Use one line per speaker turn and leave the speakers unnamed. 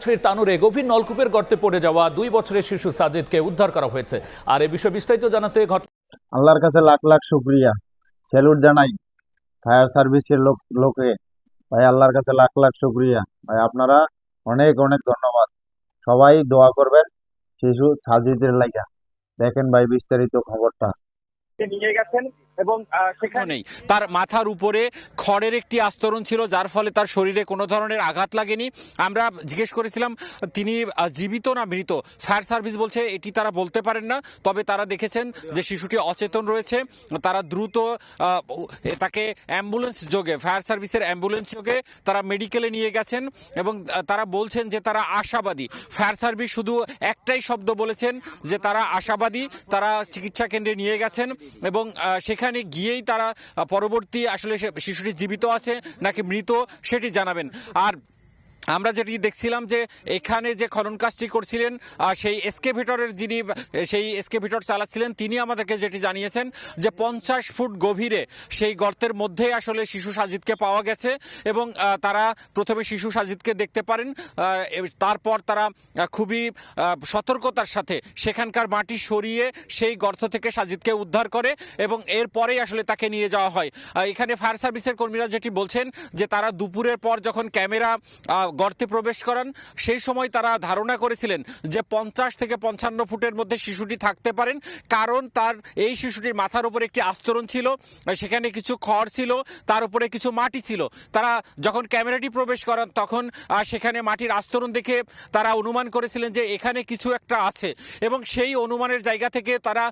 ফের তানুরে গভীর নলকূপের গর্তে পড়ে যাওয়া দুই বছরের শিশু সাজিদকে উদ্ধার করা হয়েছে। আর এ বিষয়ে বিস্তারিত জানাতে ঘটনা
আল্লাহর কাছে লাখ লাখ শুক্রিয়া। স্যালুট জানাই ফায়ার সার্ভিসের লোক লোকে। ভাই আল্লাহর কাছে লাখ লাখ শুক্রিয়া। ভাই আপনারা অনেক অনেক ধন্যবাদ। সবাই দোয়া করবেন শিশু সাজিদের লাইগা। দেখেন ভাই বিস্তারিত খবরটা।
নিয়ে গেছেন। এবং সেখানে
তার মাথার উপরে খড়ের একটি আস্তরণ ছিল যার ফলে তার শরীরে কোনো ধরনের আঘাত লাগেনি। আমরা জিজ্ঞেস করেছিলাম তিনি জীবিত না মৃত? ফায়ার সার্ভিস বলছে এটি তারা বলতে পারেন না তবে তারা দেখেছেন যে শিশুটি অচেতন রয়েছে। তারা দ্রুত তাকে অ্যাম্বুলেন্স যোগে ফায়ার সার্ভিসের অ্যাম্বুলেন্স যোগে তারা মেডিকেলে নিয়ে গেছেন এবং তারা বলছেন যে তারা আশাবাদী। ফায়ার সার্ভিস শুধু একটাই শব্দ বলেছেন যে তারা আশাবাদী তারা চিকিৎসা কেন্দ্রে নিয়ে গেছেন এবং আহ, সেখানে গিয়েই তারা পরবর্তী আসলে শিশুটি জীবিত আছে নাকি মৃত সেটি জানাবেন। আর আমরা যেটি দেখছিলাম যে এখানে যে খনন কাজটি করছিলেন সেই এসকেভেটরের যিনি, সেই এসকেভেটর চালাচ্ছিলেন, তিনি আমাদেরকে যেটি জানিয়েছেন যে পঞ্চাশ ফুট গভীরে সেই গর্তের মধ্যে আসলে শিশু সাজিদকে পাওয়া গেছে এবং তারা প্রথমে শিশু সাজিদকে দেখতে পারেন তারপর তারা খুবই সতর্কতার সাথে সেখানকার মাটি সরিয়ে সেই গর্ত থেকে সাজিদকে উদ্ধার করে এবং এরপরেই আসলে তাকে নিয়ে যাওয়া হয়। এখানে ফায়ার সার্ভিসের কর্মীরা যেটি বলছেন যে তারা দুপুরের পর যখন ক্যামেরা গর্তে প্রবেশ করান। সেই সময় তারা ধারণা করেছিলেন যে পঞ্চাশ থেকে পঞ্চান্ন ফুটের মধ্যে শিশুটি থাকতে পারেন। কারণ তার এই শিশুটির মাথার উপরে একটি আস্তরণ ছিল, সেখানে কিছু খড় ছিল, তার উপরে কিছু মাটি ছিল। তারা যখন ক্যামেরাটি প্রবেশ করান, তখন সেখানে মাটির আস্তরণ দেখে তারা অনুমান করেছিলেন যে এখানে কিছু একটা আছে। এবং সেই অনুমানের জায়গা থেকে তারা